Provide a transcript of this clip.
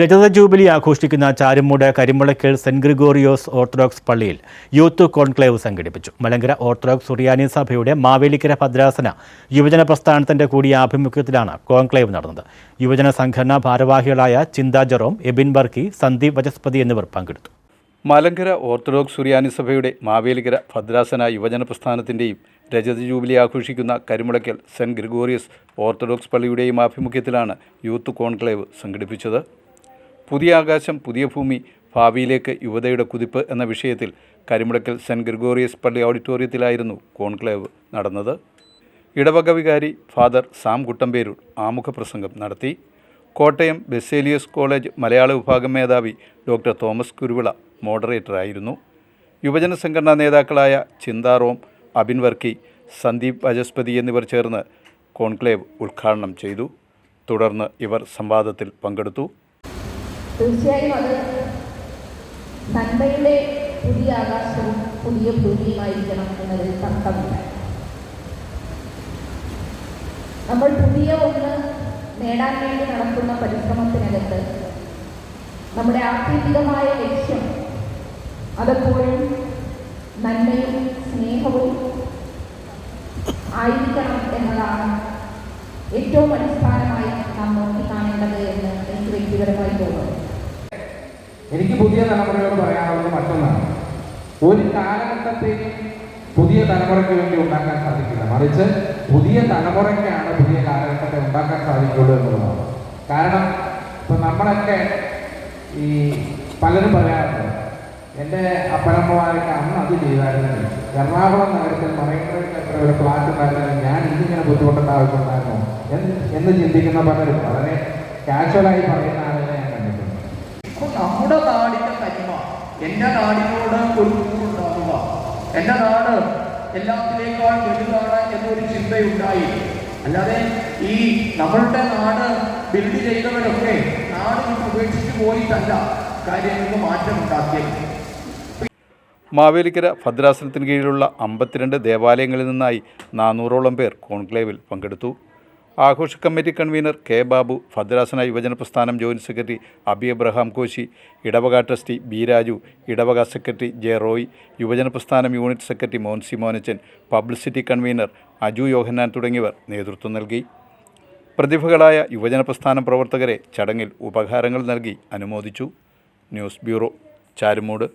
രജത ജൂബിലി ആഘോഷിക്കുന്ന Charumood Karimulakkal saint Gregorios Orthodox പള്ളിയിൽ യൂത്ത് കോൺക്ലേവ് സംഘടിപ്പിച്ചു. മലങ്കര ഓർത്തഡോക്സ് സുറിയാനി സഭയുടെ മാവേലിക്കര ഭദ്രാസന യുവജന പ്രസ്ഥാനത്തിന്റെ കൂടിയ ആഭിമുഖ്യത്തിലാണ് കോൺക്ലേവ് നടന്നത്. യുവജന സംഘടനാ ഭാരവാഹികളായ ചിന്താ ജെറോം എബിൻ ബർക്കി സന്ദീപ് വചസ്പതി എന്നിവർ പങ്കെടുത്തു. മലങ്കര ഓർത്തഡോക്സ് സുറിയാനി സഭയുടെ മാവേലിക്കര ഭദ്രാസന യുവജന പ്രസ്ഥാനത്തിന്റെയും രജത ജൂബിലി ആഘോഷിക്കുന്ന കരിമുളയ്ക്കൽ സെന്റ് ഗ്രിഗോറിയസ് ഓർത്തഡോക്സ് പള്ളിയുടെയും ആഭിമുഖ്യത്തിലാണ് യൂത്ത് കോൺക്ലേവ് സംഘടിപ്പിച്ചത്. പുതിയ ആകാശം പുതിയ ഭൂമി ഭാവിയിലേക്ക് യുവതയുടെ കുതിപ്പ് എന്ന വിഷയത്തിൽ കരിമുടക്കൽ സെന്റ് ഗ്രിഗോറിയസ് പള്ളി ഓഡിറ്റോറിയത്തിലായിരുന്നു കോൺക്ലേവ് നടന്നത്. ഇടവക വികാരി ഫാദർ സാം കുട്ടമ്പേരൂർ ആമുഖ പ്രസംഗം നടത്തി. കോട്ടയം ബെസേലിയസ് കോളേജ് മലയാള വിഭാഗം മേധാവി ഡോക്ടർ തോമസ് കുരുവിള മോഡറേറ്ററായിരുന്നു. യുവജന സംഘടനാ നേതാക്കളായ ചിന്താറോം അബിൻ വർക്കി സന്ദീപ് വചസ്പതി എന്നിവർ ചേർന്ന് കോൺക്ലേവ് ഉദ്ഘാടനം ചെയ്തു. തുടർന്ന് ഇവർ സംവാദത്തിൽ പങ്കെടുത്തു. തീർച്ചയായും അത് നന്മയുടെ പുതിയ ആകാശവും പുതിയ ഭൂമിയുമായിരിക്കണം എന്നതിൽ തർക്കമില്ല. നമ്മൾ പുതിയ ഒന്ന് നേടാൻ വേണ്ടി നടത്തുന്ന പരിശ്രമത്തിനകത്ത് നമ്മുടെ ആത്യന്തികമായ ലക്ഷ്യം അതെപ്പോഴും നന്മയും സ്നേഹവും ആയിരിക്കണം എന്നതാണ് ഏറ്റവും അടിസ്ഥാനമായി നാം നോക്കിക്കാണേണ്ടത് എന്ന് എനിക്ക് വ്യക്തിപരമായി തോന്നുന്നു. എനിക്ക് പുതിയ തലമുറയോട് പറയാനുള്ളത് മറ്റൊന്നാണ്. ഒരു കാലഘട്ടത്തേക്കും പുതിയ തലമുറയ്ക്ക് വേണ്ടി ഉണ്ടാക്കാൻ സാധിക്കില്ല. മറിച്ച് പുതിയ തലമുറയ്ക്കാണ് പുതിയ കാലഘട്ടത്തെ ഉണ്ടാക്കാൻ സാധിക്കുള്ളൂ എന്നുള്ളതാണ്. കാരണം ഇപ്പം നമ്മളൊക്കെ ഈ പലരും പറയാറുണ്ട് എന്റെ അപ്പനമ്മമാരൊക്കെ അന്ന് അത് ചെയ്തായിരുന്നു എറണാകുളം നഗരത്തിൽ എത്ര ഒരു ഫ്ലാറ്റ് ഉണ്ടായിരുന്നാലും ഞാൻ ഇതിങ്ങനെ ബുദ്ധിമുട്ടേണ്ട ആവശ്യമുണ്ടായിരുന്നു എന്ന് ചിന്തിക്കുന്ന പലരും വളരെ കാഷ്വലായി പറയുന്ന അപ്പൊ നമ്മുടെ നാടിന്റെ തനിമ. എന്റെ നാടിനോട് ഒരു കൂറുണ്ടാവുക എന്റെ നാട് എല്ലാത്തിനേക്കാൾ വലുതാണ് എന്നൊരു ചിന്തയുണ്ടായി. അല്ലാതെ ഈ നമ്മളുടെ നാട് ബിൽഡ് ചെയ്തവരൊക്കെ നാട് ഉപേക്ഷിച്ച് പോയിട്ടല്ല കാര്യങ്ങൾക്ക് മാറ്റമുണ്ടാക്കിയത്. മാവേലിക്കര ഭദ്രാസനത്തിന് കീഴിലുള്ള അമ്പത്തിരണ്ട് ദേവാലയങ്ങളിൽ നിന്നായി നാനൂറോളം പേർ കോൺക്ലേവിൽ പങ്കെടുത്തു. ആഘോഷ കമ്മിറ്റി കൺവീനർ കെ ബാബു ഭദ്രാസന യുവജന പ്രസ്ഥാനം joint secretary Abi Abraham Koshy ഇടവക ട്രസ്റ്റി ബി രാജു ഇടവക സെക്രട്ടറി ജെ റോയ് യുവജന പ്രസ്ഥാനം unit secretary Monsi Monachan publicity convener Aju Yohannan തുടങ്ങിയവർ നേതൃത്വം നൽകി. പ്രതിഭകളായ യുവജന പ്രസ്ഥാന പ്രവർത്തകരെ ചടങ്ങിൽ ഉപഹാരങ്ങൾ നൽകി അനുമോദിച്ചു. News bureau Charumood.